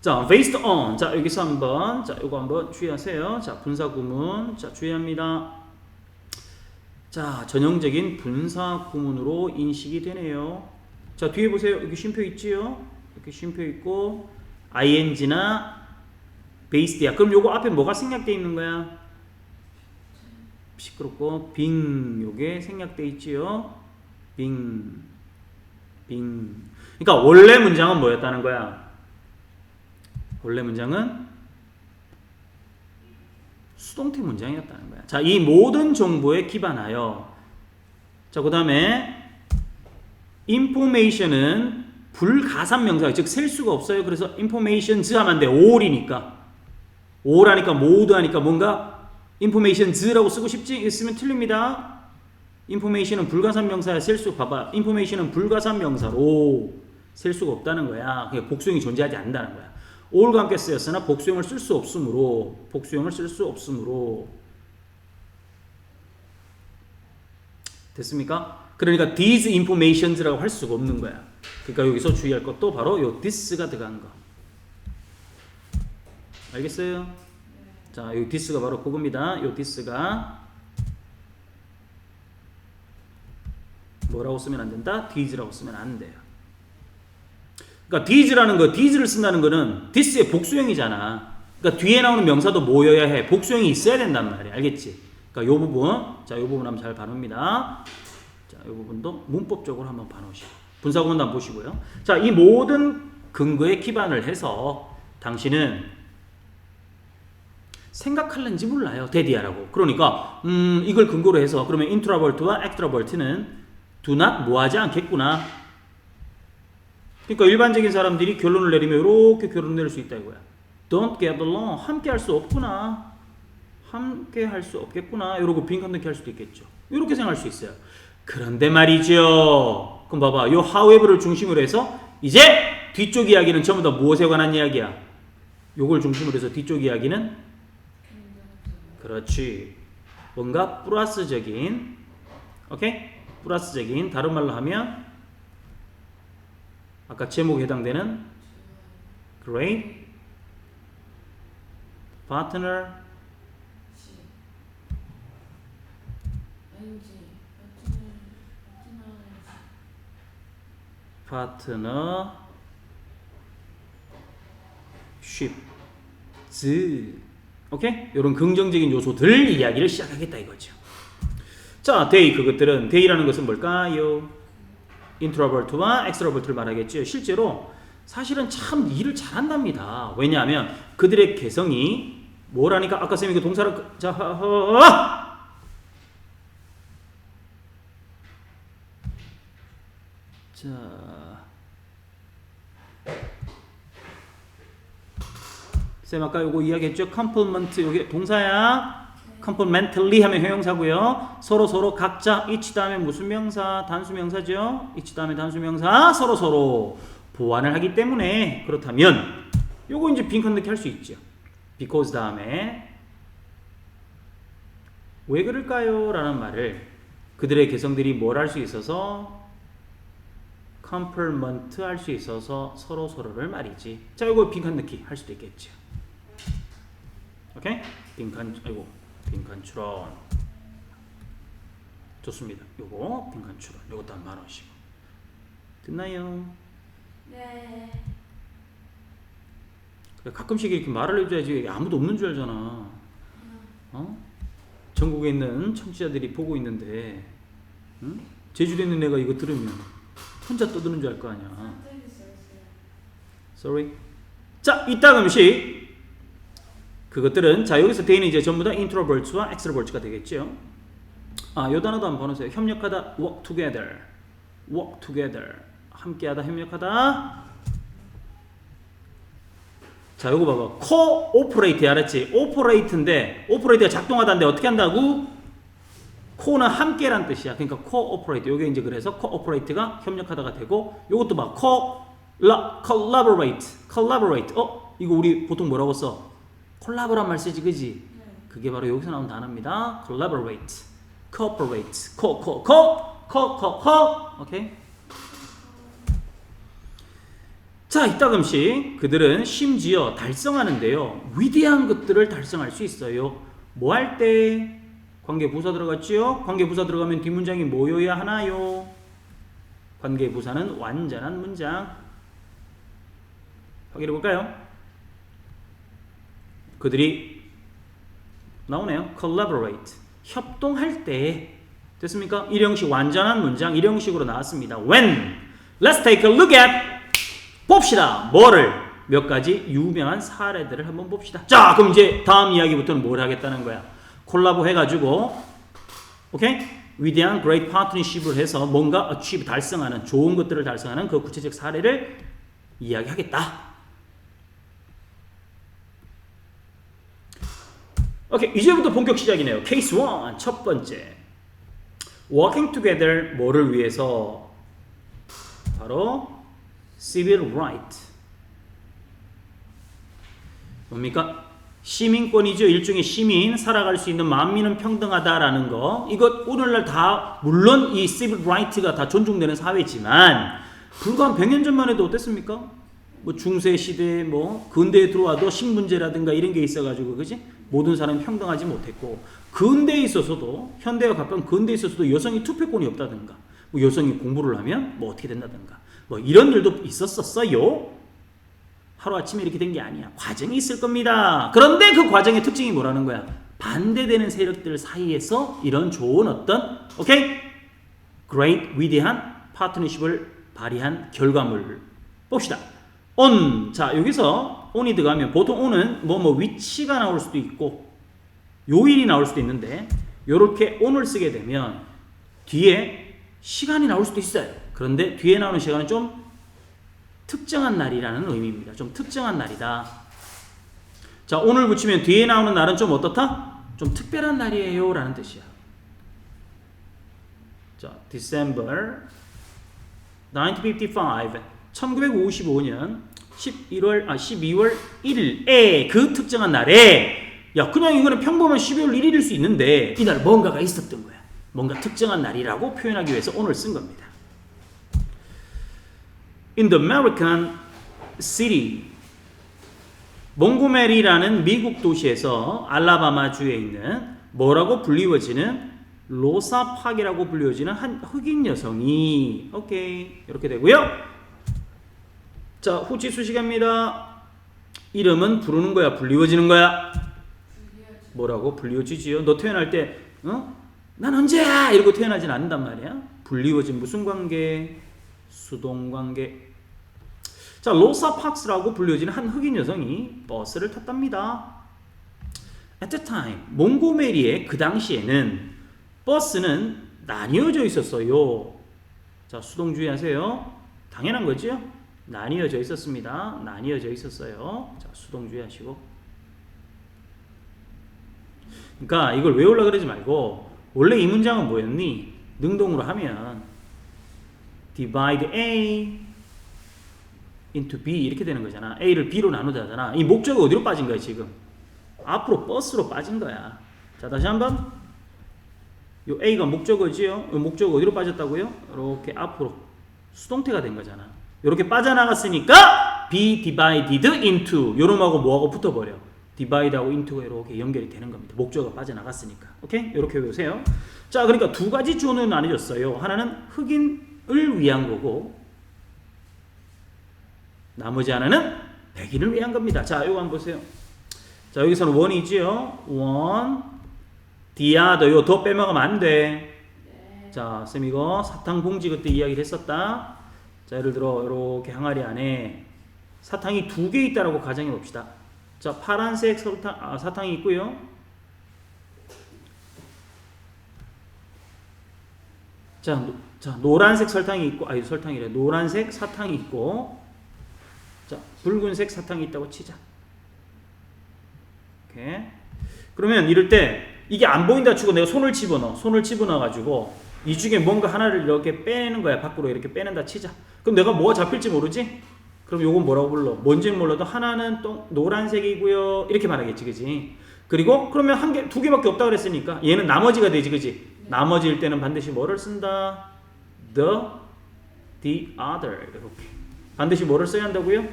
자, based on. 자, 여기서 한번 자, 요거 한번 주의하세요. 자, 분사 구문. 자, 주의합니다. 자, 전형적인 분사 구문으로 인식이 되네요. 자, 뒤에 보세요. 여기 쉼표 있지요? 이렇게 쉼표 있고 ing나 based야. 그럼 요거 앞에 뭐가 생략돼 있는 거야? 시끄럽고 빙 요게 생략돼 있지요? 빙 빙. 그러니까 원래 문장은 뭐였다는 거야? 원래 문장은 수동태 문장이었다는 거야. 자, 이 모든 정보에 기반하여 자, 그 다음에 information은 불가산 명사, 즉 셀 수가 없어요. 그래서 informations 하면 안 돼. all이니까. all하니까 모두 하니까 뭔가 informations라고 쓰고 싶지 있으면 틀립니다. information은 불가산 명사야. 셀 수 봐봐. information은 불가산 명사로 셀 수가 없다는 거야. 복수형이 존재하지 않는다는 거야. All과 함께 쓰였으나 복수형을 쓸 수 없으므로 복수형을 쓸 수 없으므로 됐습니까? 그러니까 these informations라고 할 수가 없는 거야. 그러니까 여기서 주의할 것도 바로 요 this가 들어간 거. 알겠어요? 자, 요 this가 바로 그겁니다. 요 this가 뭐라고 쓰면 안 된다? these라고 쓰면 안 돼요. 그러니까 these라는 거, these를 쓴다는 거는 this의 복수형이잖아. 그러니까 뒤에 나오는 명사도 모여야 해. 복수형이 있어야 된단 말이야. 알겠지? 그러니까 요 부분, 자, 요 부분 한번 잘 봐놓습니다. 자, 요 부분도 문법적으로 한번 봐놓으시고. 분사구문도 한번 보시고요. 자, 이 모든 근거에 기반을 해서 당신은 생각할는지 몰라요. 데디아라고. 그러니까 음, 이걸 근거로 해서 그러면 인트라벌트와 엑트라벌트는 do 뭐하지 않겠구나. 그러니까 일반적인 사람들이 결론을 내리면 이렇게 결론 내릴 수 있다 이거야. Don't get along. 함께 할 수 없구나. 함께 할 수 없겠구나. 이러고 빈칸 넣기 할 수도 있겠죠. 이렇게 생각할 수 있어요. 그런데 말이죠. 그럼 봐봐. 요 however를 중심으로 해서 이제 뒤쪽 이야기는 전부 다 무엇에 관한 이야기야? 요걸 중심으로 해서 뒤쪽 이야기는 그렇지. 뭔가 플러스적인 오케이? 플러스적인 다른 말로 하면 아까 제목에 해당되는 great partner 왠지 베트남 베트남 partnership 즈 오케이? 이런 긍정적인 요소들 이야기를 시작하겠다 이거죠. 자, 데이 그것들은 데이라는 것은 뭘까요? 인트로버트와 엑스트로버트를 말하겠죠. 실제로 사실은 참 일을 잘한답니다. 왜냐하면 그들의 개성이 뭐라니까 아까 쌤이 그 동사를 그- 자, 허, 허, 허! 자, 쌤 아까 요거 이야기했죠? complement 요게 동사야. Complementally 하면 형용사고요. 서로 서로 각자 each 다음에 무슨 명사? 단수 명사죠. each 다음에 단수 명사 서로 서로 보완을 하기 때문에 그렇다면 요거 이제 넣기 할수 있죠. because 다음에 왜 그럴까요? 라는 말을 그들의 개성들이 뭘 할 수 있어서 complement 할수 있어서 서로 서로를 말이지. 자, 이거 빈칸 넣기 할 수도 있겠죠. 오케이? 빈칸 아이고 빈칸 추론 좋습니다. 요거 빈칸 추론 요것도 한만 원씩 됐나요? 네 가끔씩 이렇게 말을 해줘야지 아무도 없는 줄 알잖아. 어? 전국에 있는 청취자들이 보고 있는데 응? 제주도에 있는 내가 이거 들으면 혼자 떠드는 줄 알 거 아니야. Sorry. 자, 이따 음식 그것들은 자 여기서 대인이 이제 전부 다 introvert와 extrovert가 되겠죠. 아, 요 단어도 한번 보세요. 협력하다, work together, work together, 함께하다, 협력하다. 자, 요거 봐봐. cooperate 알았지? operate인데 operate가 작동하다인데 어떻게 한다고? co는 함께란 뜻이야. 그러니까 cooperate. 요게 이제 그래서 cooperate가 협력하다가 되고 요것도 봐. co collaborate, collaborate. 어? 이거 우리 보통 뭐라고 써? 콜라보란 말 쓰지, 그지? 네 그게 바로 여기서 나온 단어입니다. collaborate, cooperate, co, co, co, co, co, co. 오케이? 자, 이따금씩 그들은 심지어 달성하는데요. 위대한 것들을 달성할 수 있어요. 뭐 할 때? 관계 부사 들어갔지요? 관계 부사 들어가면 뒷문장이 뭐여야 하나요? 관계 부사는 완전한 문장. 확인해 볼까요? 그들이 나오네요. collaborate. 협동할 때 됐습니까? 일형식 완전한 문장 일형식으로 나왔습니다. when let's take a look at 봅시다. 뭐를 몇 가지 유명한 사례들을 한번 봅시다. 자, 그럼 이제 다음 이야기부터는 뭘 하겠다는 거야? 콜라보 해가지고, 오케이? 위대한 great partnership을 해서 뭔가 achieve 달성하는 좋은 것들을 달성하는 그 구체적 사례를 이야기하겠다. 오케이, 이제부터 본격 시작이네요. 케이스 1, 첫 번째. working together 뭐를 위해서? 바로 civil right. 뭡니까? 시민권이죠. 일종의 시민, 살아갈 수 있는 만민은 평등하다라는 거. 이것 오늘날 다 물론 이 civil right가 다 존중되는 사회지만 불과 한 100년 전만 해도 어땠습니까? 뭐 중세 시대 뭐 근대에 들어와도 신문제라든가 이런 게 있어가지고 그지 모든 사람이 평등하지 못했고 근대에 있어서도 현대와 가까운 근대에 있어서도 여성이 투표권이 없다든가 뭐 여성이 공부를 하면 뭐 어떻게 된다든가 뭐 이런 일도 있었었어요. 하루아침에 이렇게 된 게 아니야. 과정이 있을 겁니다. 그런데 그 과정의 특징이 뭐라는 거야? 반대되는 세력들 사이에서 이런 좋은 어떤 오케이? great 위대한 파트너십을 발휘한 결과물 봅시다. On 자 여기서 on이 들어가면 보통 on은 뭐 뭐 위치가 나올 수도 있고 요일이 나올 수도 있는데 요렇게 on을 쓰게 되면 뒤에 시간이 나올 수도 있어요. 그런데 뒤에 나오는 시간은 좀 특정한 날이라는 의미입니다. 좀 특정한 날이다. 자, 오늘 붙이면 뒤에 나오는 날은 좀 어떻다? 좀 특별한 날이에요. 라는 뜻이야. 자, December 1955. 1955년 11월, 아, 12월 1일에 그 특정한 날에 야, 그냥 이거는 평범한 12월 1일일 수 있는데 이날 뭔가가 있었던 거야. 뭔가 특정한 날이라고 표현하기 위해서 오늘 쓴 겁니다. In the American city, 몽고메리라는 미국 도시에서 알라바마주에 있는 뭐라고 불리워지는 로사팍이라고 불리워지는 한 흑인 여성이 오케이 이렇게 되고요. 자 후치 수식합니다. 이름은 부르는 거야, 불리워지는 거야. 뭐라고 불리워지지요? 너 태어날 때, 어? 난 언제야? 이러고 태어나진 않는단 말이야. 불리워진 무슨 관계? 수동 관계. 자, 로사 팍스라고 불려지는 한 흑인 여성이 버스를 탔답니다. At the time, 몽고메리의 그 당시에는 버스는 나뉘어져 있었어요. 자, 수동 주의하세요. 당연한 거죠? 나뉘어져 있었습니다. 나뉘어져 있었어요. 자, 수동 주의하시고. 그러니까 이걸 외우려 그러지 말고 원래 이 문장은 뭐였니? 능동으로 하면 divide A into B 이렇게 되는 거잖아. A를 B로 나누자잖아. 이 목적이 어디로 빠진 거야 지금? 앞으로 버스로 빠진 거야. 자 다시 한번. 요 A가 목적어지요. 요 목적 어디로 빠졌다고요? 이렇게 앞으로 수동태가 된 거잖아. 이렇게 빠져나갔으니까 be divided into 요놈하고 뭐하고 붙어버려. divide하고 into가 이렇게 연결이 되는 겁니다. 목적어가 빠져나갔으니까. 오케이? 이렇게 외우세요. 자, 그러니까 두 가지 조는 나뉘어졌어요. 하나는 흑인을 위한 거고 나머지 하나는 백인을 위한 겁니다. 자, 이거 한번 보세요. 자, 여기서는 원이지요. 원, 디아더 요더 빼먹으면 안 돼. 자, 쌤 이거 사탕 봉지 그때 이야기를 했었다. 자, 예를 들어 이렇게 항아리 안에 사탕이 두 개 있다라고 가정해 봅시다. 자, 파란색 설탕, 아, 사탕이 있고요. 자, 노, 자, 노란색 설탕이 있고, 아니 설탕이래. 노란색 사탕이 있고, 자, 붉은색 사탕이 있다고 치자. 오케이. 그러면 이럴 때 이게 안 보인다 치고 내가 손을 집어넣어. 손을 집어넣어 가지고 이 중에 뭔가 하나를 이렇게 빼내는 거야. 밖으로 이렇게 빼낸다 치자. 그럼 내가 뭐가 잡힐지 모르지? 그럼 요건 뭐라고 불러? 뭔지는 몰라도 하나는 또 노란색이고요. 이렇게 말하겠지, 그지? 그리고 그러면 한 개, 두 개밖에 없다 그랬으니까 얘는 나머지가 되지, 그지? 나머지일 때는 반드시 뭐를 쓴다? The, the other 이렇게. 반드시 뭐를 써야 한다고요? 네.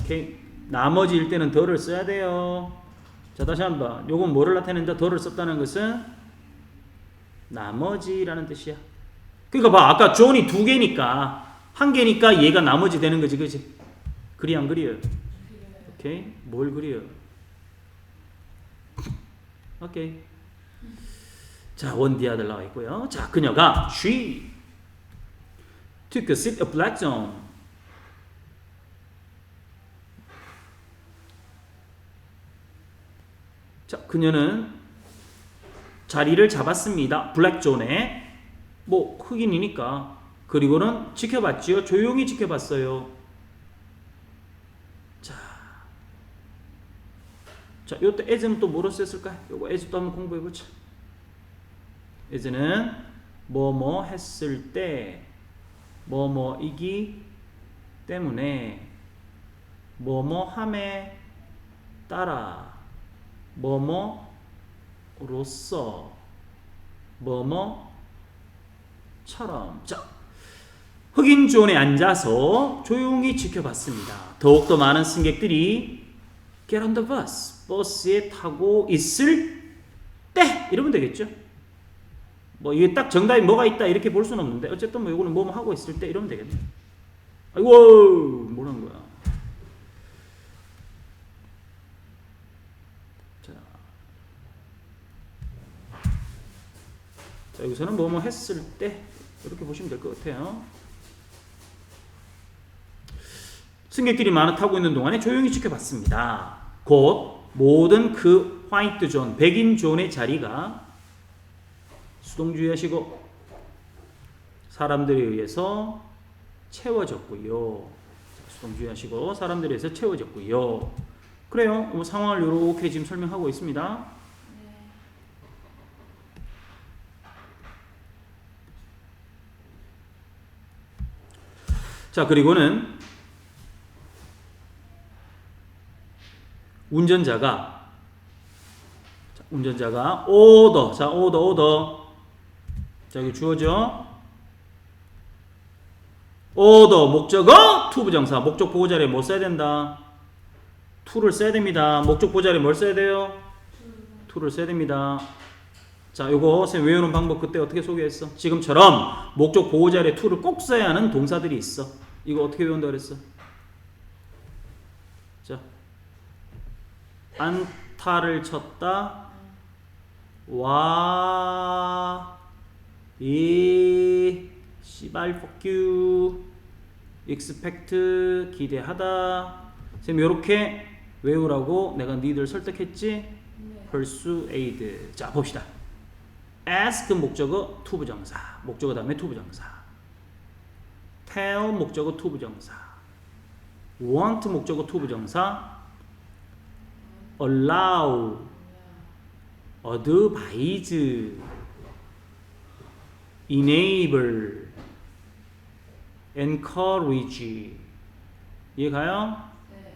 오케이. 나머지일 때는 더를 써야 돼요. 자, 다시 한번. 요건 뭐를 나타낸다? 더를 썼다는 것은 나머지라는 뜻이야. 그러니까 봐. 아까 존이 두 개니까 한 개니까 얘가 나머지 되는 거지. 그지? 그리 안 그리요? 오케이. 뭘 그리요? 오케이. 자, 원디 아들 나와 있고요. 자, 그녀가 she took a seat of black zone. 자, 그녀는 자리를 잡았습니다. 블랙존에 뭐 흑인이니까 그리고는 지켜봤지요. 조용히 지켜봤어요. 자, 자, 요때 as는 또 뭐로 썼을까? 요거 as도 한번 공부해 보자. as는 뭐뭐 했을 때 뭐뭐이기 때문에 뭐뭐 함에 따라 뭐뭐 로서 뭐뭐처럼 자 흑인 존에 앉아서 조용히 지켜봤습니다. 더욱더 많은 승객들이 get on the bus 버스에 타고 있을 때 이러면 되겠죠. 뭐 이게 딱 정답이 뭐가 있다 이렇게 볼 수는 없는데 어쨌든 뭐 이거는 뭐뭐 하고 있을 때 이러면 되겠네. 아이고 뭐라는 거야. 자, 자 여기서는 뭐뭐 했을 때 이렇게 보시면 될 것 같아요. 승객들이 많아 타고 있는 동안에 조용히 지켜봤습니다. 곧 모든 그 화이트 존, 백인 존의 자리가 수동 주의하시고 사람들에 의해서 채워졌고요. 수동 주의하시고 사람들에 의해서 채워졌고요. 그래요. 뭐 상황을 이렇게 지금 설명하고 있습니다. 자, 그리고는 운전자가 자, 운전자가 오더. 자 오더 오더. 자 여기 주어져. 오더. 목적어 투 부정사. 목적 보호 자리에 뭐 써야 된다? 투를 써야 됩니다. 목적 보호 자리에 뭘 써야 돼요? 투를 써야 됩니다. 자 요거 쌤 외우는 방법 그때 어떻게 소개했어? 지금처럼 목적 보호 자리에 투를 꼭 써야 하는 동사들이 있어 이거 어떻게 외운다 그랬어 자 안타를 쳤다. 와, 이, 씨발, 폭규, 익스펙트, 기대하다. 쌤, 요렇게 외우라고 내가 니들 설득했지? 네. persuade. 자, 봅시다. ask 목적어 투부정사. 목적어 다음에 투부정사. Tell 목적어 투부정사. want 목적어 투부정사. allow, advise, enable, encourage. 이해가요? 네.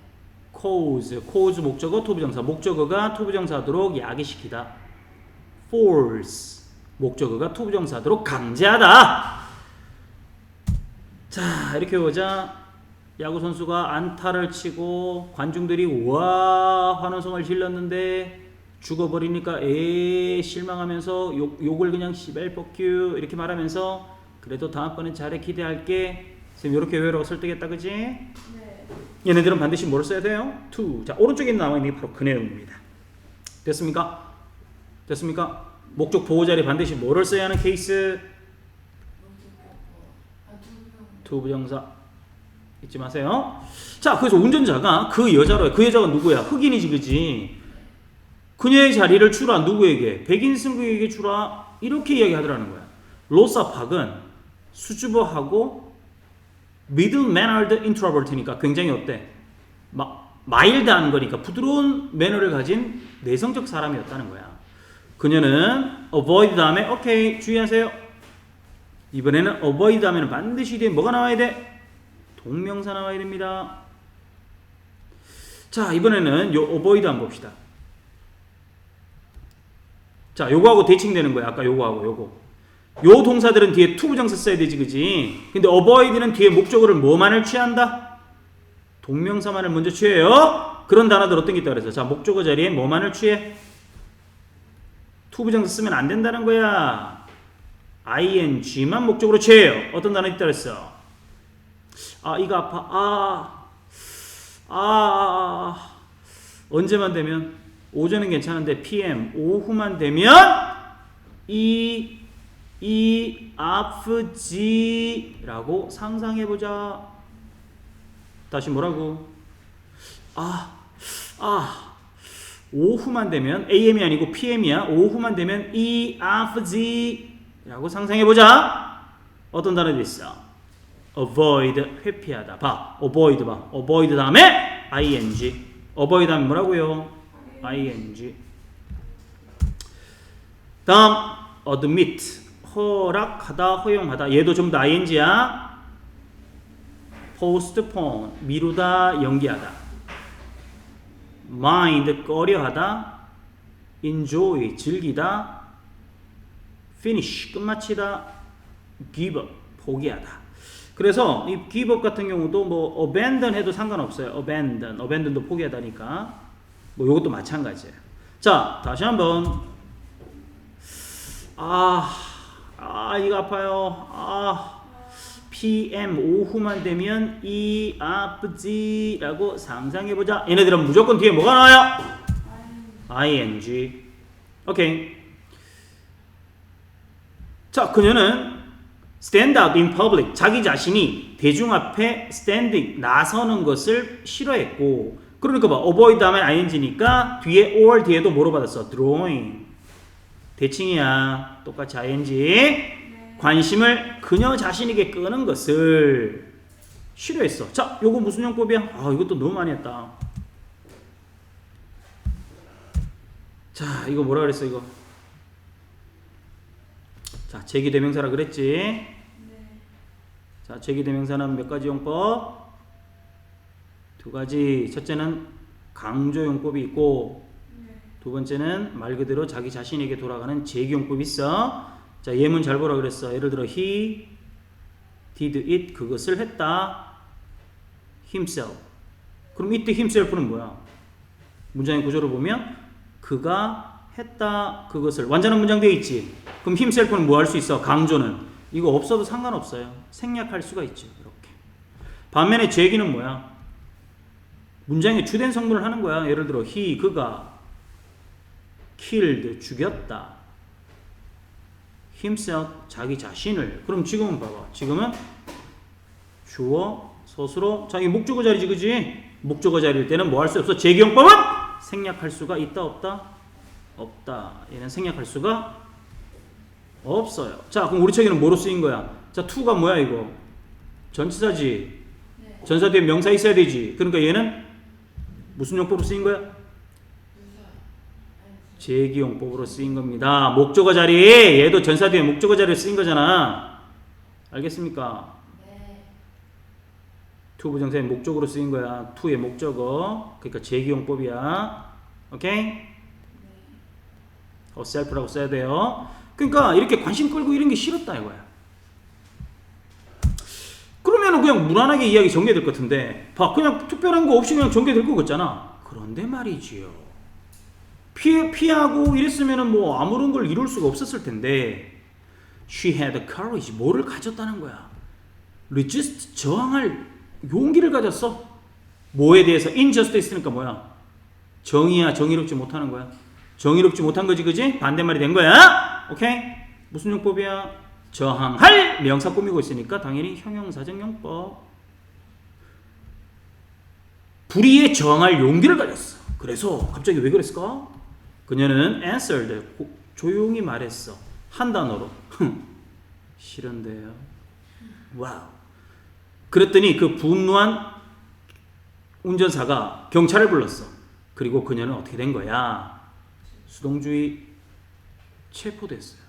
cause, cause 목적어 투부정사, 목적어가 투부정사도록 야기시키다. force, 목적어가 투부정사도록 강제하다. 자, 이렇게 보자. 야구 선수가 안타를 치고 관중들이 와 환호성을 질렀는데 죽어버리니까 에 실망하면서 욕, 욕을 그냥 시벨 뻑큐 이렇게 말하면서 그래도 다음번엔 잘해 기대할게 쌤 이렇게 외우라고 설득했다 그지? 네. 얘네들은 반드시 뭘 써야 돼요? to 자 오른쪽에 나와 있는 게 바로 그 내용입니다 됐습니까? 됐습니까? 목적 보호 자리 반드시 뭐를 써야 하는 케이스? 아, 두 명. to 부정사 잊지 마세요. 자, 그래서 운전자가 그 여자로 그 여자가 누구야? 흑인이지, 그지? 그녀의 자리를 주라 누구에게? 백인 승객에게 주라 이렇게 이야기하더라는 거야. 로사 팍은 수줍어하고 middle mannered introvert니까 굉장히 어때? 마, 마일드한 거니까 부드러운 매너를 가진 내성적 사람이었다는 거야. 그녀는 avoid 다음에 오케이 주의하세요. 이번에는 avoid 다음에는 반드시 뒤에 뭐가 나와야 돼? 동명사 나와야 됩니다. 자, 이번에는 요 avoid 한번 봅시다. 자, 요거하고 대칭되는 거야. 아까 요거하고 요거. 요 동사들은 뒤에 to 부정사 써야 되지 그지? 근데 avoid는 뒤에 목적어를 뭐만을 취한다? 동명사만을 먼저 취해요. 그런 단어들 어떤 게 있다 그래서 자 목적어 자리에 뭐만을 취해? to 부정사 쓰면 안 된다는 거야. Ing만 목적으로 취해요. 어떤 단어 있다 그랬어? 아 이거 아파. 아, 아, 아, 아. 언제만 되면 오전은 괜찮은데 PM 오후만 되면 이, 이 아프지라고 상상해 보자. 다시 뭐라고? 아, 아. 오후만 되면 AM이 아니고 PM이야. 오후만 되면 이 아프지 라고 상상해 보자. 어떤 단어도 있어? avoid 회피하다. 봐. avoid 봐. avoid 다음에 ing. avoid 하면 뭐라고요? ing. 다음 admit 허락하다 허용하다 얘도 좀 더 ing야 postpone 미루다 연기하다 mind 꺼려하다 enjoy 즐기다 finish 끝마치다 give up 포기하다 그래서 이 give up 같은 경우도 뭐 abandon 해도 상관없어요 abandon abandon도 포기하다니까 뭐 요것도 마찬가지예요 자 다시 한번 아, 아, 이거 아파요. 아, PM 오후만 되면 이 아프지 라고 상상해보자. 얘네들은 무조건 뒤에 뭐가 나와요? ing. 오케이. 자, 그녀는 stand up in public. 자기 자신이 대중 앞에 standing, 나서는 것을 싫어했고, 그러니까 봐. avoid 다음에 ing니까 뒤에 or 뒤에도 뭐로 받았어? drawing. 대칭이야. 똑같이 ing. 관심을 그녀 자신에게 끄는 것을 싫어했어. 자, 요거 무슨 용법이야? 아, 이것도 너무 많이 했다. 자, 이거 뭐라 그랬어, 이거? 자, 제기 대명사라 그랬지? 네. 자, 제기 대명사는 몇 가지 용법? 두 가지. 첫째는 강조 용법이 있고, 네. 두 번째는 말 그대로 자기 자신에게 돌아가는 제기 용법이 있어. 자, 예문 잘 보라 그랬어. 예를 들어 he did it 그것을 했다. himself. 그럼 이때 himself는 뭐야? 문장의 구조를 보면 그가 했다 그것을 완전한 문장 되어 있지. 그럼 himself는 뭐 할 수 있어? 강조는 이거 없어도 상관없어요. 생략할 수가 있죠. 이렇게. 반면에 제기는 뭐야? 문장의 주된 성분을 하는 거야. 예를 들어 he 그가 killed 죽였다. himself 자기 자신을. 그럼 지금은 봐봐. 지금은 주어 서술어 자기 목적어 자리지 그지? 목적어 자리일 때는 뭐 할 수 없어? 제기용법은 생략할 수가 있다 없다? 없다. 얘는 생략할 수가 없어요. 자, 그럼 우리 책에는 뭐로 쓰인 거야? 자, to가 뭐야 이거? 전치사지. 네. 전사 뒤에 명사 있어야 되지. 그러니까 얘는 무슨 용법으로 쓰인 거야? 제기용법으로 쓰인 겁니다. 목적어 자리에 얘도 전사 뒤에 목적어 자리에 쓰인 거잖아. 알겠습니까? 네. 투 부정사의 목적으로 쓰인 거야. 투의 목적어. 그러니까 제기용법이야. 오케이? 어, 셀프라고 써야 돼요. 그러니까 이렇게 관심 끌고 이런 게 싫었다 이거야. 그러면은 그냥 무난하게 이야기 전개될 것 같은데, 봐, 그냥 특별한 거 없이 그냥 전개될 것 같잖아. 그런데 말이지요. 피해, 피하고 이랬으면은 뭐 아무런 걸 이룰 수가 없었을 텐데, she had courage, 뭐를 가졌다는 거야. resist, 저항할 용기를 가졌어. 뭐에 대해서? injustice니까 뭐야? 정의야, 정의롭지 못하는 거야. 정의롭지 못한 거지, 그지? 반대말이 된 거야. 오케이? 무슨 용법이야? 저항할 명사 꾸미고 있으니까 당연히 형용사적 용법. 불의에 저항할 용기를 가졌어. 그래서 갑자기 왜 그랬을까? 그녀는 answered 고- 조용히 말했어. 한 단어로. 싫은데요. 와우. 그랬더니 그 분노한 운전사가 경찰을 불렀어. 그리고 그녀는 어떻게 된 거야? 수동주의 체포됐어요.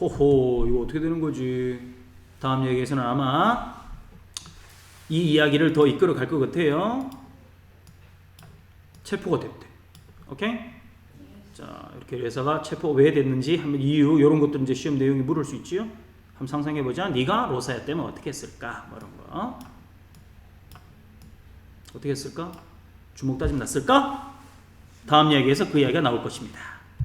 호호 이거 어떻게 되는 거지? 다음 얘기에서는 아마 이 이야기를 더 이끌어 갈 것 같아요. 체포가 됐대. 오케이? 자 이렇게 회사가 체포 왜 됐는지 한번 이유 이런 것들 이제 시험 내용이 물을 수 있지요. 한번 상상해 보자. 네가 로사였다면 어떻게 했을까? 뭐 이런 거. 어떻게 했을까? 주먹 다짐 났을까? 다음 이야기에서 그 이야기가 나올 것입니다.